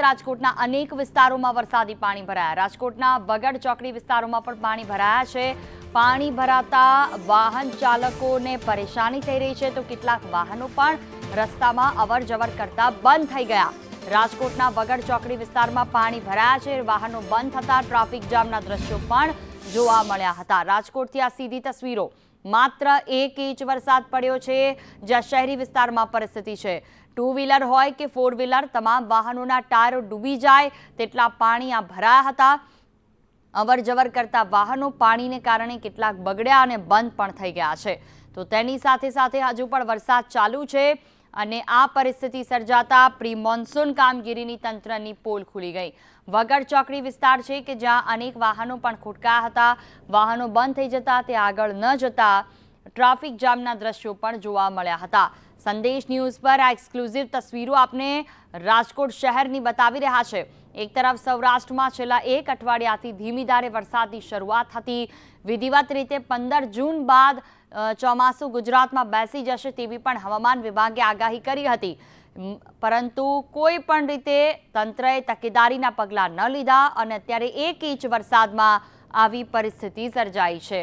રાજકોટના અનેક વિસ્તારોમાં વરસાદી પાણી ભરાયા. રાજકોટના વગડ ચોકડી વિસ્તારોમાં પણ પાણી ભરાયા છે. પાણી ભરાતા વાહન ચાલકોને પરેશાની થઈ રહી છે તો કેટલાક વાહનો પણ રસ્તામાં અવર જવર કરતા બંધ થઈ ગયા. રાજકોટના વગડ ચોકડી વિસ્તારમાં પાણી ભરાયા છે. વાહનો બંધ થતા ટ્રાફિક જામના દ્રશ્યો પણ જોવા મળ્યા હતા. રાજકોટથી આ સીધી તસવીરો માત્ર એક ઇંચ વરસાદ પડ્યો છે, જ્યાં શહેરી વિસ્તારમાં પરિસ્થિતિ છે. ટુ વ્હીલર હોય કે ફોર વ્હીલર તમામ વાહનોના ટાયરો ડૂબી જાય, તેટલા પાણી આ ભરાયા હતા. અવર જવર કરતા વાહનો પાણીને કારણે કેટલાક બગડ્યા અને બંધ પણ થઈ ગયા છે. તો તેની સાથે સાથે હજુ પણ વરસાદ ચાલુ છે. અને આ પરિસ્થિતિ સર્જાતા પ્રી મોન્સૂન કામગીરીની તંત્રની પોલ ખુલી ગઈ. વગર ચોકડી વિસ્તાર છે કે જ્યાં અનેક વાહનો પણ ખોટકાયા હતા. વાહનો બંધ થઈ જતા, તે આગળ ન જતા ટ્રાફિક જામના દ્રશ્યો પણ જોવા મળ્યા હતા. સંદેશ ન્યૂઝ પર આ એક્સક્લુઝિવ તસવીરો આપને રાજકોટ શહેરની બતાવી રહ્યા છે. એક તરફ સૌરાષ્ટ્રમાં છેલ્લા એક અઠવાડિયાથી ધીમી ધારે વરસાદની શરૂઆત હતી વિધિવત રીતે પંદર જૂન બાદ ચોમાસું ગુજરાતમાં બેસી જશે તેવી પણ હવામાન વિભાગે આગાહી કરી હતી. પરંતુ કોઈ પણ રીતે તંત્રએ તકેદારીના પગલાં ન લીધા અને અત્યારે એક ઇંચ વરસાદમાં આવી પરિસ્થિતિ સર્જાઈ છે.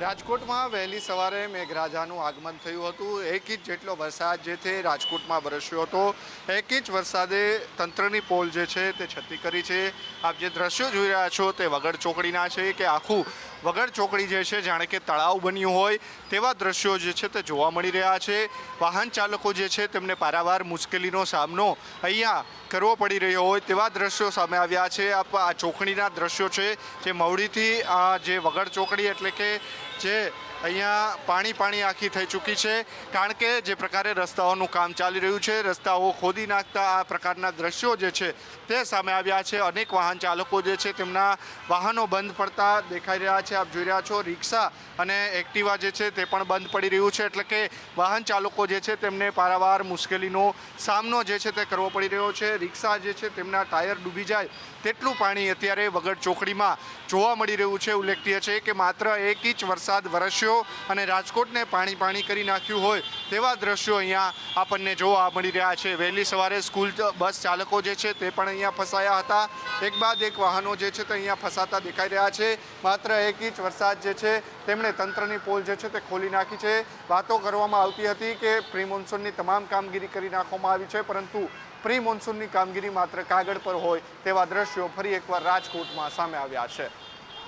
રાજકોટમાં વહેલી સવારે મેઘરાજાનું આગમન થયું હતું. એક ઇંચ જેટલો વરસાદ જે છે રાજકોટમાં વરસ્યો હતો. એક ઇંચ વરસાદે તંત્રની પોલ જે છે તે છતી કરી છે. આપ જે દ્રશ્યો જોઈ રહ્યા છો તે વગર ચોકડીના છે કે આખું વગર ચોકડી જે છે, જાણે કે તળાવ બન્યું હોય, તેવા દ્રશ્યો જે છે તે જોવા મળી રહ્યા છે. વાહન ચાલકો જે છે, તેમને પારાવાર મુશ્કેલીનો સામનો અહીંયા કરવો પડી રહ્યો હોય તેવા દ્રશ્યો સામે આવ્યા છે. આ ચોકડીના દ્રશ્યો છે, જે મવડીથી જે વગર ચોકડી એટલે કે જે અહીંયા પાણી પાણી આખી થઈ ચૂકી છે, કારણ કે જે પ્રકારે રસ્તાઓનું કામ ચાલી રહ્યું છે, રસ્તાઓ ખોદી નાખતા આ પ્રકારના દ્રશ્યો જે છે તે સામે આવ્યા છે. અનેક વાહન ચાલકો જે છે તેમના વાહનો બંધ પડતા દેખાઈ રહ્યા છે. આપ જોઈ રહ્યા છો, રિક્ષા અને એક્ટિવા જે છે તે પણ બંધ પડી રહ્યું છે. એટલે કે વાહન ચાલકો જે છે તેમને પારાવાર મુશ્કેલીનો સામનો જે છે તે કરવો પડી રહ્યો છે. રિક્ષા જે છે તેમના ટાયર ડૂબી જાય તેટલું પાણી અત્યારે વગર ચોકડીમાં જોવા મળી રહ્યું છે. ઉલ્લેખનીય છે કે માત્ર એક ઇંચ વરસાદ વરસ્યો અને રાજકોટને પાણી પાણી કરી નાખ્યું હોય તેવા દ્રશ્યો અહીંયા આપણને જોવા મળી રહ્યા છે. વહેલી સવારે સ્કૂલ બસ ચાલકો જે છે તે પણ અહીંયા ફસાયા હતા. એક બાદ એક વાહનો જે છે તે અહીંયા ફસાતા દેખાઈ રહ્યા છે. માત્ર એક ઇંચ વરસાદ જે છે તેમણે તંત્રની પોલ જે છે તે ખોલી નાખી છે. વાતો કરવામાં આવતી હતી કે પ્રી મોન્સૂનની તમામ કામગીરી કરી નાખવામાં આવી છે, પરંતુ પ્રી મોન્સૂનની કામગીરી માત્ર કાગળ પર હોય તેવા દ્રશ્યો ફરી એકવાર રાજકોટમાં સામે આવ્યા છે.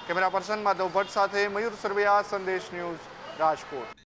કેમેરા પર્સન માધવ ભટ્ટ સાથે મયુર સરવૈયા સંદેશ ન્યૂઝ રાજકોટ.